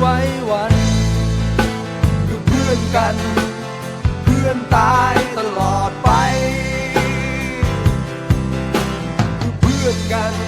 ไว้วันคือเพื่อนกัน เพื่อนตายตลอดไปคือเพื่อนกัน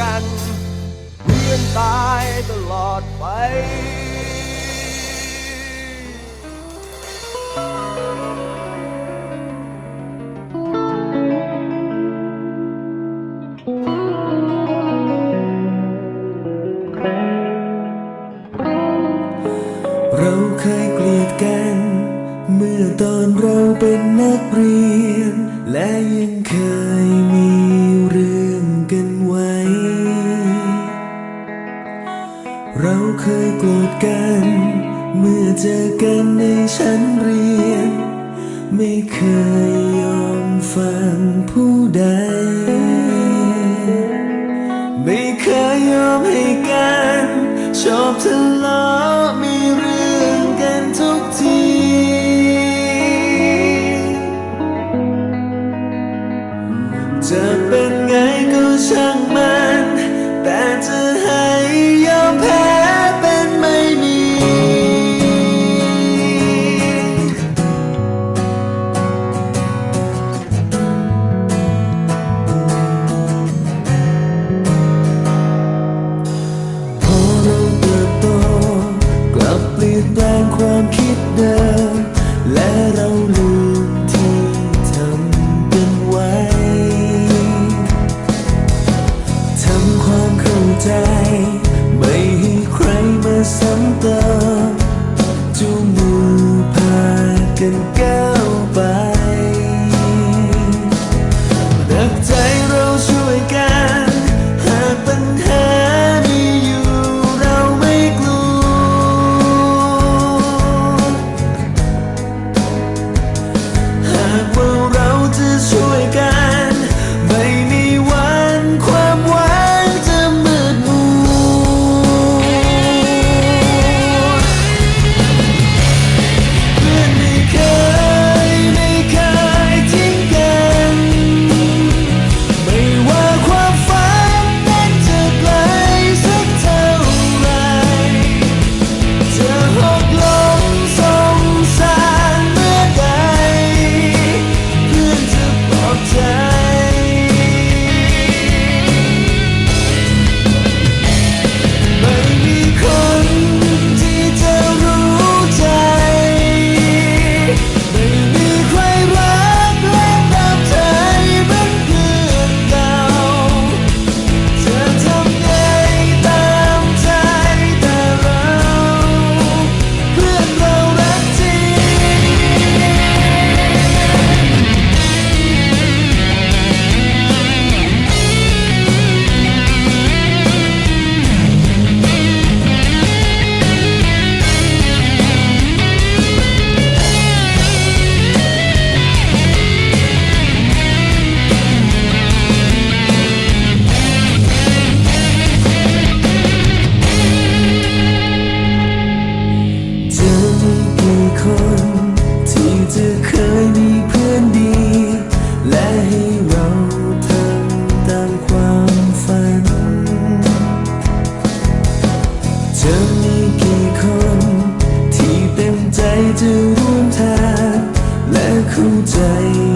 กันเพื่อนตายตลอดไปเราเคยเกลียดกัน เมื่อตอนเราเป็นนักเรียน และยังเคย เราเคยโกรธกัน เมื่อเจอกันในชั้นเรียน ไม่เคยยอมฟังผู้ใด ไม่เคยยอมให้กัน ชอบทะเลาะ เข้าใจ